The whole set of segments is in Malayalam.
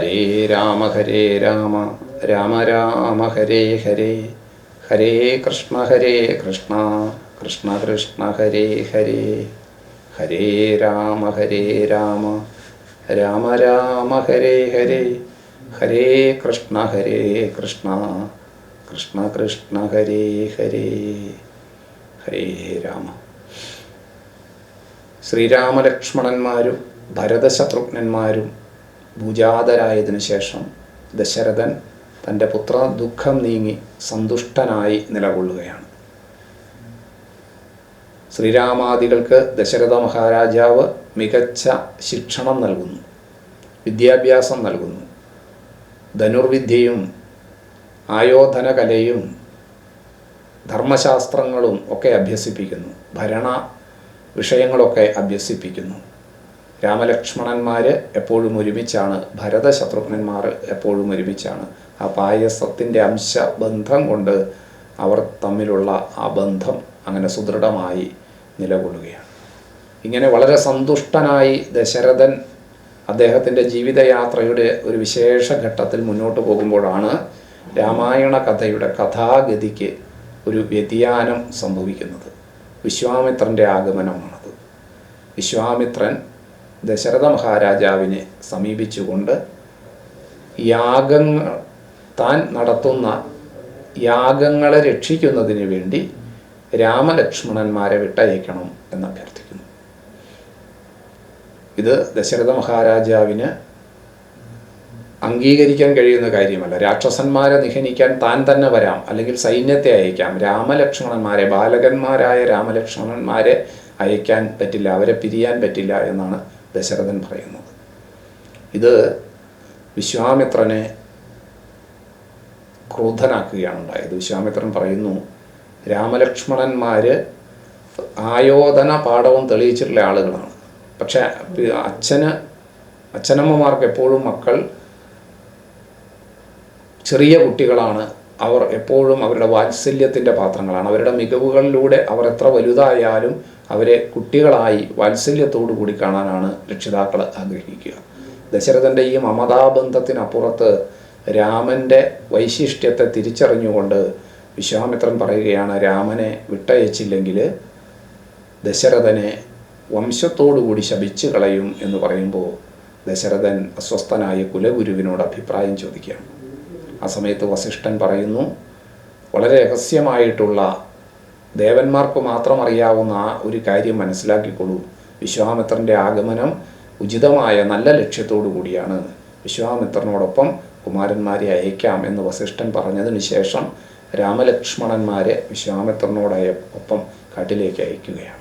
ഹരേ രാമ ഹരേ രാമ രാമ രാമ ഹരേ ഹരേ ഹരേ കൃഷ്ണ ഹരേ കൃഷ്ണ കൃഷ്ണ കൃഷ്ണ ഹരേ ഹരേ ഹരേ രാമ ഹരേ രാമ രാമ രാമ ഹരേ ഹരേ ഹരേ കൃഷ്ണ ഹരേ കൃഷ്ണ കൃഷ്ണ കൃഷ്ണ ഹരേ ഹരേ ഹരേ രാമ. ശ്രീരാമലക്ഷ്മണന്മാരും ഭരതശത്രുഘ്നന്മാരും ഭുജാതരായതിനു ശേഷം ദശരഥൻ തന്റെ പുത്ര ദുഃഖം നീങ്ങി സന്തുഷ്ടനായി നിലകൊള്ളുകയാണ്. ശ്രീരാമാദികൾക്ക് ദശരഥ മഹാരാജാവ് മികച്ച ശിക്ഷണം നൽകുന്നു വിദ്യാഭ്യാസം നൽകുന്നു ധനുർവിദ്യയും ആയോധനകലയും ധർമ്മശാസ്ത്രങ്ങളും ഒക്കെ അഭ്യസിപ്പിക്കുന്നു ഭരണ വിഷയങ്ങളൊക്കെ അഭ്യസിപ്പിക്കുന്നു. രാമലക്ഷ്മണന്മാർ എപ്പോഴും ഒരുമിച്ചാണ് ഭരതശത്രുഘ്നന്മാർ എപ്പോഴും ഒരുമിച്ചാണ്. ആ പായസത്തിന്റെ അംശബന്ധം കൊണ്ട് അവർ തമ്മിലുള്ള ആ ബന്ധം അങ്ങനെ സുദൃഢമായി നിലകൊള്ളുകയാണ്. ഇങ്ങനെ വളരെ സന്തുഷ്ടനായി ദശരഥൻ അദ്ദേഹത്തിന്റെ ജീവിതയാത്രയുടെ ഒരു വിശേഷ ഘട്ടത്തിൽ മുന്നോട്ട് പോകുമ്പോഴാണ് രാമായണ കഥയുടെ കഥാഗതിക്ക് ഒരു വ്യതിയാനം സംഭവിക്കുന്നത്. വിശ്വാമിത്രന്റെ ആഗമനമാണത്. വിശ്വാമിത്രൻ ദശരഥ മഹാരാജാവിനെ സമീപിച്ചുകൊണ്ട് യാഗങ്ങൾ താൻ നടത്തുന്ന യാഗങ്ങളെ രക്ഷിക്കുന്നതിന് വേണ്ടി രാമലക്ഷ്മണന്മാരെ വിട്ടയക്കണം എന്ന് അഭ്യർത്ഥിക്കുന്നു. ഇത് ദശരഥ മഹാരാജാവിന് അംഗീകരിക്കാൻ കഴിയുന്ന കാര്യമല്ല. രാക്ഷസന്മാരെ നിഹനിക്കാൻ താൻ തന്നെ വരാം അല്ലെങ്കിൽ സൈന്യത്തെ അയക്കാം. രാമലക്ഷ്മണന്മാരെ ബാലകന്മാരായ രാമലക്ഷ്മണന്മാരെ അയക്കാൻ പറ്റില്ല അവരെ പിരിയാൻ പറ്റില്ല എന്നാണ് ദശരഥൻ പറയുന്നത് ഇത് വിശ്വാമിത്രനെ ക്രോധനാക്കുകയാണ് ഉണ്ടായത് വിശ്വാമിത്രൻ പറയുന്നു രാമലക്ഷ്മണന്മാർ ആയോധന പാഠവും തെളിയിച്ചിട്ടുള്ള ആളുകളാണ്. പക്ഷേ അച്ഛന് അച്ഛനമ്മമാർക്ക് എപ്പോഴും മക്കൾ ചെറിയ കുട്ടികളാണ്. അവർ എപ്പോഴും അവരുടെ വാത്സല്യത്തിന്റെ പാത്രങ്ങളാണ്. അവരുടെ മികവുകളിലൂടെ അവർ എത്ര വലുതായാലും അവരെ കുട്ടികളായി വാത്സല്യത്തോടു കൂടി കാണാനാണ് രക്ഷിതാക്കൾ ആഗ്രഹിക്കുക. ദശരഥന്റെ ഈ മമതാബന്ധത്തിനപ്പുറത്ത് രാമന്റെ വൈശിഷ്ട്യത്തെ തിരിച്ചറിഞ്ഞുകൊണ്ട് വിശ്വാമിത്രൻ പറയുകയാണ് രാമനെ വിട്ടയച്ചില്ലെങ്കിൽ ദശരഥനെ വംശത്തോടുകൂടി ശപിച്ചു കളയും എന്ന് പറയുമ്പോൾ ദശരഥൻ അസ്വസ്ഥനായ കുലഗുരുവിനോട് അഭിപ്രായം ചോദിക്കുകയാണ്. ആ സമയത്ത് വസിഷ്ഠൻ പറയുന്നു വളരെ രഹസ്യമായിട്ടുള്ള ദേവന്മാർക്ക് മാത്രം അറിയാവുന്ന ആ ഒരു കാര്യം മനസ്സിലാക്കിക്കൊള്ളൂ. വിശ്വാമിത്രന്റെ ആഗമനം ഉചിതമായ നല്ല ലക്ഷ്യത്തോടു കൂടിയാണ്. വിശ്വാമിത്രനോടൊപ്പം കുമാരന്മാരെ അയക്കാം എന്ന് വസിഷ്ഠൻ പറഞ്ഞതിന് ശേഷം രാമലക്ഷ്മണന്മാരെ വിശ്വാമിത്രനോടായ ഒപ്പം കാട്ടിലേക്ക് അയക്കുകയാണ്.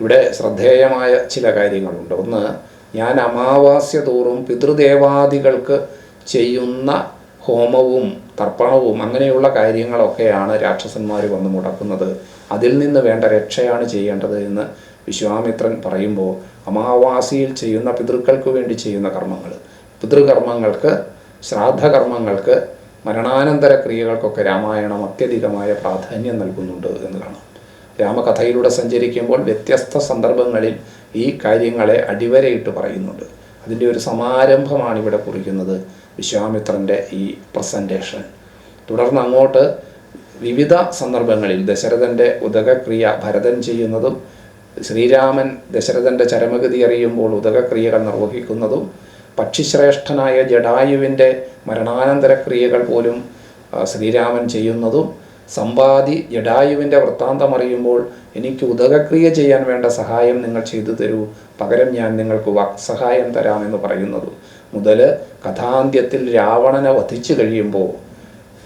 ഇവിടെ ശ്രദ്ധേയമായ ചില കാര്യങ്ങളുണ്ട്. ഒന്ന് ഞാൻ അമാവാസ്യ തോറും പിതൃദേവാദികൾക്ക് ചെയ്യുന്ന ഹോമവും തർപ്പണവും അങ്ങനെയുള്ള കാര്യങ്ങളൊക്കെയാണ് രാക്ഷസന്മാർ വന്ന് മുടക്കുന്നത്. അതിൽ നിന്ന് വേണ്ട രക്ഷയാണ് ചെയ്യേണ്ടത് എന്ന് വിശ്വാമിത്രൻ പറയുമ്പോൾ അമാവാസിയിൽ ചെയ്യുന്ന പിതൃക്കൾക്ക് വേണ്ടി ചെയ്യുന്ന കർമ്മങ്ങൾ പിതൃകർമ്മങ്ങൾക്ക് ശ്രാദ്ധകർമ്മങ്ങൾക്ക് മരണാനന്തര ക്രിയകൾക്കൊക്കെ രാമായണം അത്യധികമായ പ്രാധാന്യം നൽകുന്നുണ്ട് എന്ന് കാണാം. രാമകഥയിലൂടെ സഞ്ചരിക്കുമ്പോൾ വ്യത്യസ്ത സന്ദർഭങ്ങളിൽ ഈ കാര്യങ്ങളെ അടിവരയിട്ട് പറയുന്നുണ്ട്. അതിന്റെ ഒരു സമാരംഭമാണ് ഇവിടെ കുറിക്കുന്നത്. വിശ്വാമിത്രന്റെ ഈ പ്രസന്റേഷൻ തുടർന്ന് അങ്ങോട്ട് വിവിധ സന്ദർഭങ്ങളിൽ ദശരഥന്റെ ഉദകക്രിയ ഭരതൻ ചെയ്യുന്നതും ശ്രീരാമൻ ദശരഥന്റെ ചരമഗതി അറിയുമ്പോൾ ഉദകക്രിയകൾ നിർവഹിക്കുന്നതും പക്ഷിശ്രേഷ്ഠനായ ജഡായുവിന്റെ മരണാനന്തര ക്രിയകൾ പോലും ശ്രീരാമൻ ചെയ്യുന്നതും സമ്പാദി ജഡായുവിന്റെ വൃത്താന്തം അറിയുമ്പോൾ എനിക്ക് ഉദകക്രിയ ചെയ്യാൻ വേണ്ട സഹായം നിങ്ങൾ ചെയ്തു തരൂ പകരം ഞാൻ നിങ്ങൾക്ക് വാക്സഹായം തരാമെന്ന് പറയുന്നതും. മുതൽ കഥാന്ത്യത്തിൽ രാവണനെ വധിച്ചു കഴിയുമ്പോൾ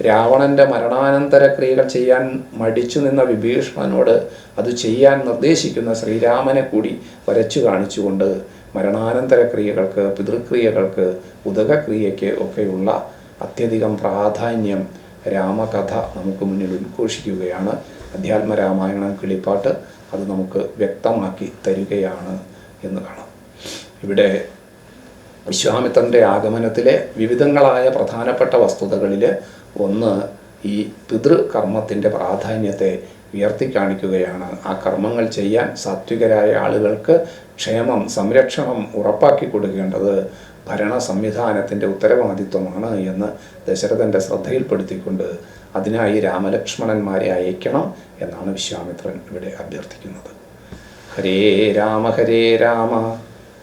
രാവണന്റെ മരണാനന്തര ക്രിയകൾ ചെയ്യാൻ മടിച്ചു നിന്ന വിഭീഷണനോട് അത് ചെയ്യാൻ നിർദ്ദേശിക്കുന്ന ശ്രീരാമനെ കൂടി വരച്ചു കാണിച്ചുകൊണ്ട് മരണാനന്തര ക്രിയകൾക്ക് പിതൃക്രിയകൾക്ക് ഉദകക്രിയയ്ക്ക് ഒക്കെയുള്ള അത്യധികം പ്രാധാന്യം രാമകഥ നമുക്ക് മുന്നിൽ ഉദ്ഘോഷിക്കുകയാണ്. അധ്യാത്മ രാമായണം കിളിപ്പാട്ട് അത് നമുക്ക് വ്യക്തമാക്കി തരികയാണ് എന്ന് കാണാം. ഇവിടെ വിശ്വാമിത്രന്റെ ആഗമനത്തിലെ വിവിധങ്ങളായ പ്രധാനപ്പെട്ട വസ്തുതകളിൽ ഒന്ന് ഈ പിതൃകർമ്മത്തിന്റെ പ്രാധാന്യത്തെ ഉയർത്തി കാണിക്കുകയാണ് ആ കർമ്മങ്ങൾ ചെയ്യാൻ സാത്വികരായ ആളുകൾക്ക് ക്ഷേമം സംരക്ഷണം ഉറപ്പാക്കി കൊടുക്കേണ്ടത് ഭരണ സംവിധാനത്തിന്റെ ഉത്തരവാദിത്വമാണ് എന്ന് ദശരഥന്റെ ശ്രദ്ധയിൽപ്പെടുത്തിക്കൊണ്ട് അതിനായി രാമലക്ഷ്മണന്മാരെ അയക്കണം എന്നാണ് വിശ്വാമിത്രൻ ഇവിടെ അഭ്യർത്ഥിക്കുന്നത്. ഹരേ രാമ ഹരേ രാമ.